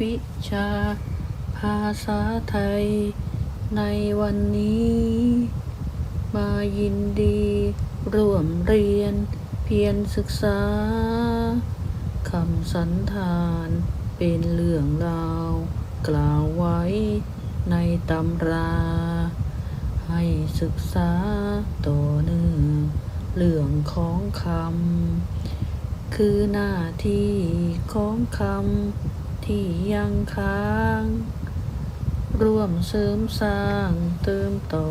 วิชา ภาษาไทย ในวันนี้ มายินดี ร่วมเรียน เพียรศึกษาคำสันธานเป็นเรื่องราว กล่าวไว้ในตำรา ให้ศึกษาต่อเนื่องเรื่องของคำคือหน้าที่ของคำ ที่ยังค้าง ร่วมเสริมสร้างเติมต่อ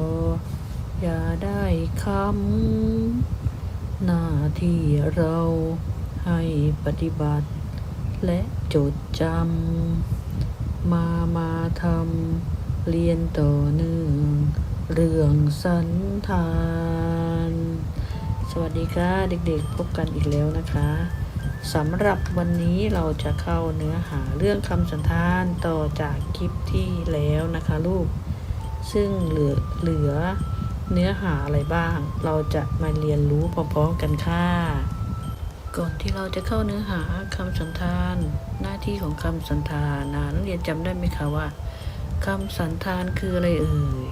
อย่าได้คำหน้าที่เราให้ปฏิบัติ และจดจำ มามาทำเรียนต่อเนื่องเรื่องสันธาน สวัสดีค่ะ เด็กๆ พบกันอีกแล้วนะคะ สำหรับวันนี้เราจะเข้าเนื้อหาเรื่องคำสันธานต่อจากคลิปที่แล้วนะคะลูก ซึ่งเหลือเหลือเนื้อหาอะไรบ้าง เราจะมาเรียนรู้พร้อมๆกันค่ะ ก่อนที่เราจะเข้าเนื้อหาคำสันธาน หน้าที่ของคำสันธานนะนักเรียนจำได้ไหมคะว่าคำสันธานคืออะไรเอ่ย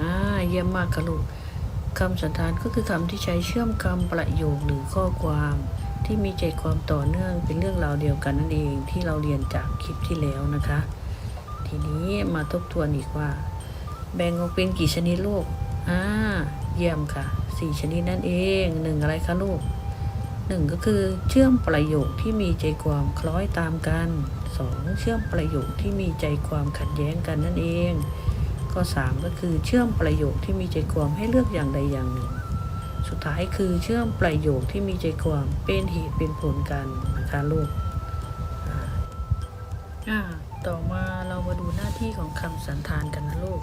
อ่าเยี่ยมมากค่ะลูกคำสันธานก็คือคำที่ใช้เชื่อมคำประโยคหรือข้อความ ที่มีใจความต่อเนื่องเป็นเรื่องราวเดียวกันนั่นเองที่เราเรียนจากคลิปที่แล้วนะคะ ทีนี้มาทบทวนอีกว่า แบ่งออกเป็นกี่ชนิดลูกอ่าเยี่ยมค่ะสี่ชนิดนั่นเองหนึ่งอะไรคะลูกหนึ่งก็คือเชื่อมประโยคที่มีใจความคล้อยตามกันสองเชื่อมประโยคที่มีใจความขัดแย้งกันนั่นเอง ข้อสามก็คือเชื่อมประโยคที่มีใจความให้เลือกอย่างใดอย่างหนึ่ง สุดท้ายคือเชื่อมประโยคที่มีใจความเป็นเหตุเป็นผลกันนะคะลูกต่อมาเรามาดูหน้าที่ของคำสันธานกันนะลูก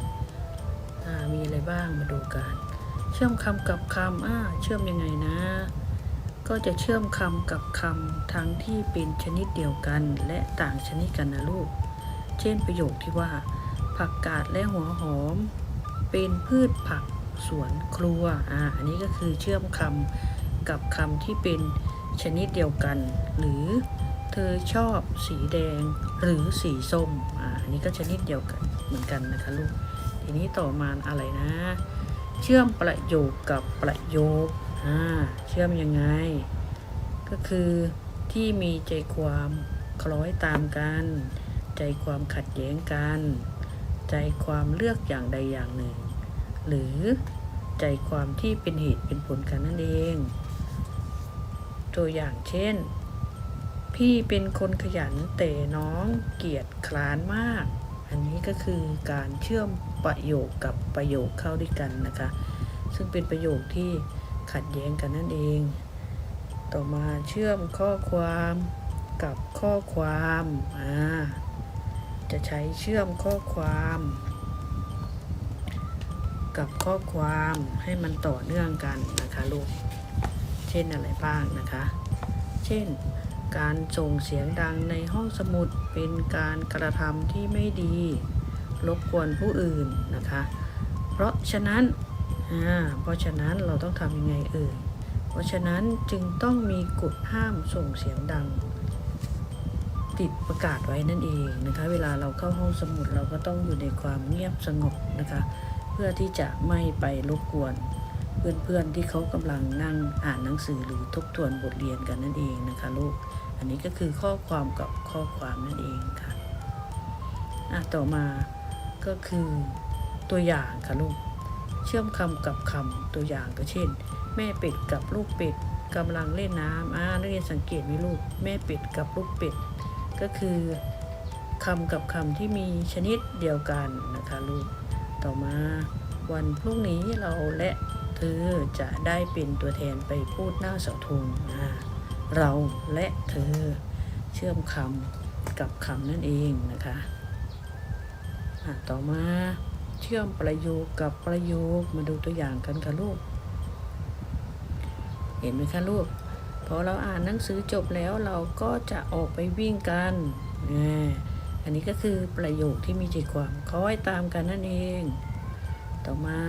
มีอะไรบ้างมาดูกัน เชื่อมคำกับคำอ่าเชื่อมยังไงนะ ก็จะเชื่อมคำกับคำทั้งที่เป็นชนิดเดียวกันและต่างชนิดกันนะลูก เช่นประโยคที่ว่า ผักกาดและหัวหอม เป็นพืชผัก สวนครัวอ่าอันนี้ก็คือเชื่อมคำกับคำที่เป็นชนิดเดียวกัน หรือเธอชอบสีแดงหรือสีส้มอ่าอันนี้ก็ชนิดเดียวกันเหมือนกันนะคะลูกทีนี้ต่อมาอะไรนะ เชื่อมประโยคกับประโยคอ่าเชื่อมยังไง ก็คือที่มีใจความคล้อยตามกัน ใจความขัดแย้งกัน ใจความเลือกอย่างใดอย่างหนึ่ง หรือใจความที่เป็นเหตุเป็นผลกันนั่นเอง ตัวอย่างเช่น พี่เป็นคนขยันแต่น้องเกียจคร้านมาก อันนี้ก็คือการเชื่อมประโยคกับประโยคเข้าด้วยกันนะคะ ซึ่งเป็นประโยคที่ขัดแย้งกันนั่นเอง ต่อมาเชื่อมข้อความกับข้อความ อ่า จะใช้เชื่อมข้อความ กับข้อความให้มันต่อเนื่องกันนะคะลูก เช่นอะไรบ้างนะคะ เช่น การส่งเสียงดังในห้องสมุดเป็นการกระทำที่ไม่ดีรบกวนผู้อื่นนะคะ เพราะฉะนั้นอ่าเพราะฉะนั้นเราต้องทำยังไงเอ่ยเพราะฉะนั้นจึงต้องมีกฎห้ามส่งเสียงดัง ติดประกาศไว้นั่นเองนะคะ เวลาเราเข้าห้องสมุดเราก็ต้องอยู่ในความเงียบสงบนะคะ เพื่อที่จะไม่ไปรบกวน เพื่อนๆที่เขากำลังนั่งอ่านหนังสือหรือทบทวนบทเรียนกันนั่นเองนะคะลูก อันนี้ก็คือข้อความกับข้อความนั่นเองค่ะอะต่อมาก็คือตัวอย่างค่ะลูก เชื่อมคำกับคำตัวอย่างก็เช่น แม่เป็ดกับลูกเป็ดกำลังเล่นน้ำอ่านักเรียนสังเกตไหมลูกแม่เป็ดกับลูกเป็ด ก็คือคำกับคำที่มีชนิดเดียวกันนะคะลูก ต่อมา วันพรุ่งนี้เราและเธอจะได้เป็นตัวแทนไปพูดหน้าเสาธงอ่าเราและเธอเชื่อมคำกับคำนั่นเองนะคะะต่อมาเชื่อมประโยคกับประโยคมาดูตัวอย่างกันค่ะลูก เห็นไหมคะลูกพอเราอ่านหนังสือจบแล้วเราก็จะออกไปวิ่งกันอ่า อันนี้ก็คือประโยคที่มีใจความคล้อยตามกันนั่นเอง ต่อมา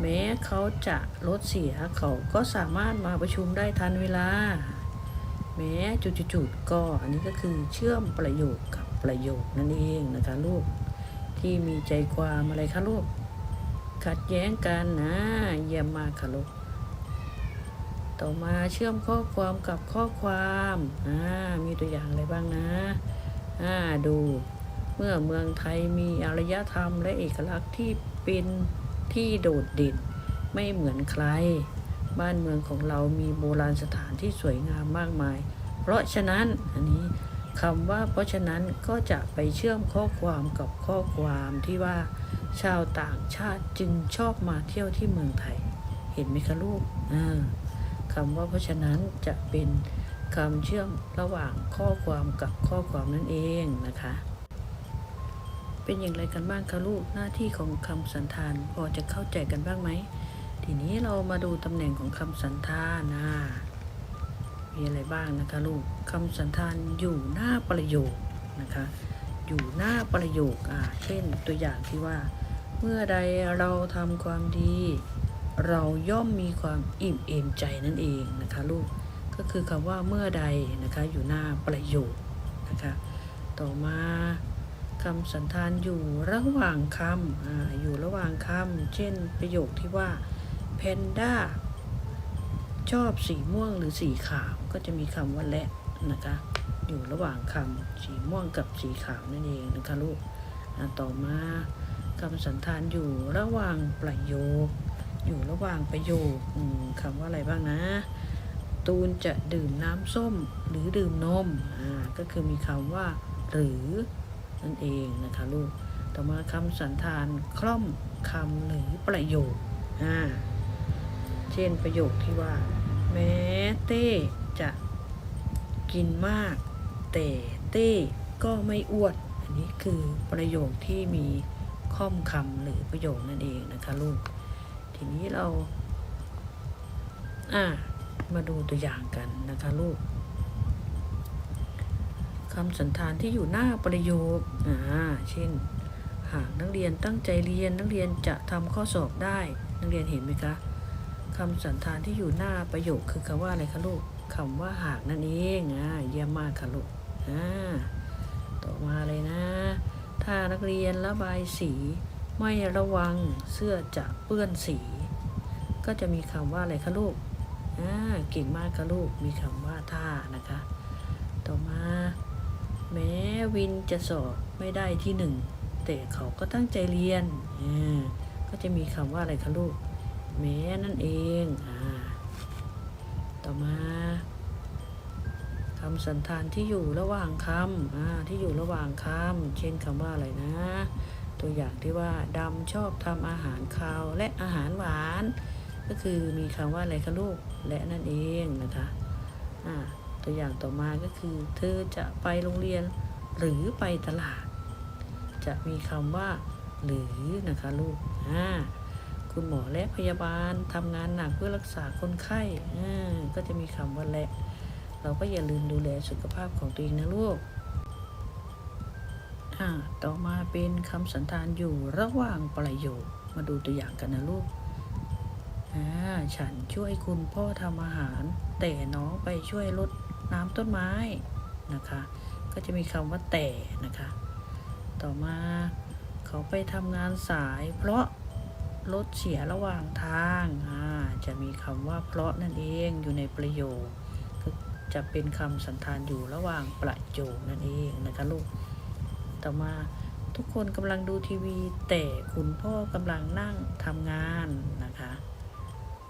แม้เขาจะรถเสียเขาก็สามารถมาประชุมได้ทันเวลา แม้จุดๆๆก็อันนี้ก็คือเชื่อมประโยคกับประโยคนั่นเองนะคะลูกที่มีใจความอะไรคะลูกขัดแย้งกันนะเยี่ยมมากค่ะลูกต่อมาเชื่อมข้อความกับข้อความอ่ามีตัวอย่างอะไรบ้างนะ อ่าดู เมื่อเมืองไทยมีอารยธรรมและเอกลักษณ์ที่เป็นที่โดดเด่นไม่เหมือนใคร บ้านเมืองของเรามีโบราณสถานที่สวยงามมากมาย เพราะฉะนั้นอันนี้คำว่าเพราะฉะนั้นก็จะไปเชื่อมข้อความกับข้อความที่ว่า ชาวต่างชาติจึงชอบมาเที่ยวที่เมืองไทย เห็นไหมคะลูกอ่าคำว่าเพราะฉะนั้นจะเป็น คำเชื่อมระหว่างข้อความกับข้อความนั่นเองนะคะ เป็นอย่างไรกันบ้างคะลูกหน้าที่ของคำสันธานพอจะเข้าใจกันบ้างไหมทีนี้เรามาดูตำแหน่งของคำสันธานนะมีอะไรบ้างนะคะลูกคำสันธานอยู่หน้าประโยคนะคะ อยู่หน้าประโยคอ่าเช่นตัวอย่างที่ว่า เมื่อใดเราทำความดี เราย่อมมีความอิ่มเอมใจนั่นเองนะคะลูก ก็คือคำว่าเมื่อใดนะคะอยู่หน้าประโยคนะคะต่อมาคำสันธานอยู่ระหว่างคำออยู่ระหว่างคำเช่นประโยคที่ว่าแพนด้าชอบสีม่วงหรือสีขาวก็จะมีคำว่าและนะคะอยู่ระหว่างคำสีม่วงกับสีขาวนั่นเองนะคะลูกต่อมาคำสันธานอยู่ระหว่างประโยค อยู่ระหว่างประโยคคำว่าอะไรบ้างนะ ตูนจะดื่มน้ำส้มหรือดื่มนมอ่าก็คือมีคำว่า หรือนั่นเองนะคะลูก ต่อมาคำสันธานคล่อมคำหรือประโยคอ่าเช่นประโยคที่ว่า แม้เต้จะกินมาก แต่เต้ก็ไม่อ้วน อันนี้คือประโยคที่มีค่อมคำหรือประโยคนั่นเองนะคะลูก ทีนี้เรา อ่า มาดูตัวอย่างกันนะคะลูกคำสันธานที่อยู่หน้าประโยคอ่าเช่น หากนักเรียนตั้งใจเรียนนักเรียนจะทำข้อสอบได้ นักเรียนเห็นไหมคะคำสันธานที่อยู่หน้าประโยคคือคำว่าอะไรคะลูกคำว่าหากนั่นเองอ่าเยี่ยมมากค่ะลูกอ่าต่อมาเลยนะ ถ้านักเรียนระบายสีไม่ระวังเสื้อจะเปื้อนสี ก็จะมีคำว่าอะไรคะลูก อ่าเก่งมากค่ะลูก มีคำว่าท่านะคะ ต่อมา แม้วินจะสอบไม่ได้ที่หนึ่งแต่เขาก็ตั้งใจเรียนอ่าก็จะมีคำว่าอะไรคะลูก แม้นั่นเองอ่าต่อมาคำสันธานที่อยู่ระหว่างคำอ่าที่อยู่ระหว่างคำเช่นคำว่าอะไรนะ ตัวอย่างที่ว่าดำชอบทำอาหารคาวและอาหารหวาน ก็คือมีคำว่าอะไรคะลูกและนั่นเองนะคะอ่าตัวอย่างต่อมาก็คือ เธอจะไปโรงเรียนหรือไปตลาด จะมีคำว่าหรือนะคะลูกอ่าคุณหมอและพยาบาลทำงานหนักเพื่อรักษาคนไข้อ่าก็จะมีคำว่าและ เราก็อย่าลืมดูแลสุขภาพของตัวเองนะลูกอ่าต่อมาเป็นคำสันธานอยู่ระหว่างประโยค มาดูตัวอย่างกันนะลูก ฉันช่วยคุณพ่อทำอาหาร แต่น้องไปช่วยรดน้ำต้นไม้นะคะ ก็จะมีคำว่าแต่นะคะ ต่อมาเขาไปทำงานสาย เพราะรถเสียระหว่างทางอ่าจะมีคำว่าเพราะนั่นเองอยู่ในประโยคคือจะเป็นคำสันธานอยู่ระหว่างประโยคนั่นเองนะคะลูก ต่อมาทุกคนกำลังดูทีวี แต่คุณพ่อกำลังนั่งทำงานนะ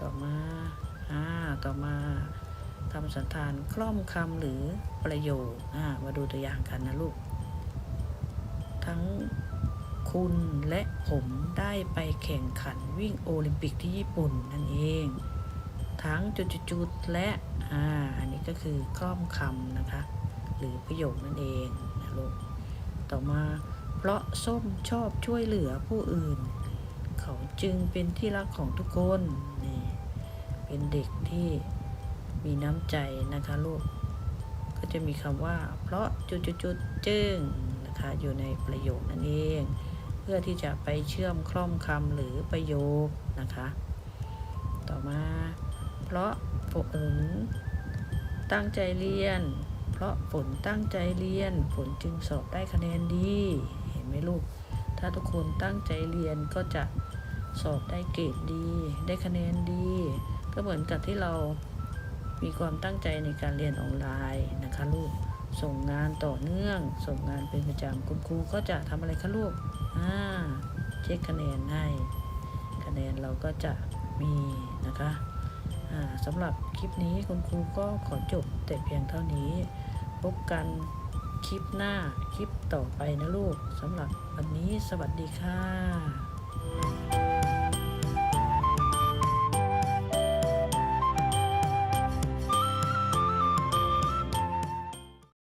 ต่อมาอ่าต่อมาคำสันธานคล่อมคำหรือประโยคอ่ามาดูตัวอย่างกันนะลูก ทั้งคุณและผมได้ไปแข่งขันวิ่งโอลิมปิกที่ญี่ปุ่นนั่นเอง ทั้งจุดๆและอ่าอันนี้ก็คือคล่อมคำนะคะ หรือประโยคนั่นเองนะลูกต่อมาเพราะส้มชอบช่วยเหลือผู้อื่น เขาจึงเป็นที่รักของทุกคน เป็นเด็กที่มีน้ำใจนะคะลูก ก็จะมีคำว่า เพราะจุดๆๆจึงนะคะอยู่ในประโยคนั่นเอง เพื่อที่จะไปเชื่อมคล่อมคำหรือประโยคนะคะ ต่อมา เพราะฝนตั้งใจเรียน เพราะฝนตั้งใจเรียน ฝนจึงสอบได้คะแนนดี เห็นไหมลูก ถ้าทุกคนตั้งใจเรียนก็จะสอบได้เกรดดี ได้คะแนนดี ก็เหมือนกับที่เรามีความตั้งใจในการเรียนออนไลน์นะคะลูก ส่งงานต่อเนื่อง ส่งงานเป็นประจำคุณครูก็จะทำอะไรคะลูก อ่า เช็คคะแนนให้ คะแนนเราก็จะมีนะคะ อ่าสำหรับคลิปนี้คุณครูก็ขอจบแต่เพียงเท่านี้ พบกันคลิปหน้าคลิปต่อไปนะลูกสำหรับวันนี้สวัสดีค่ะ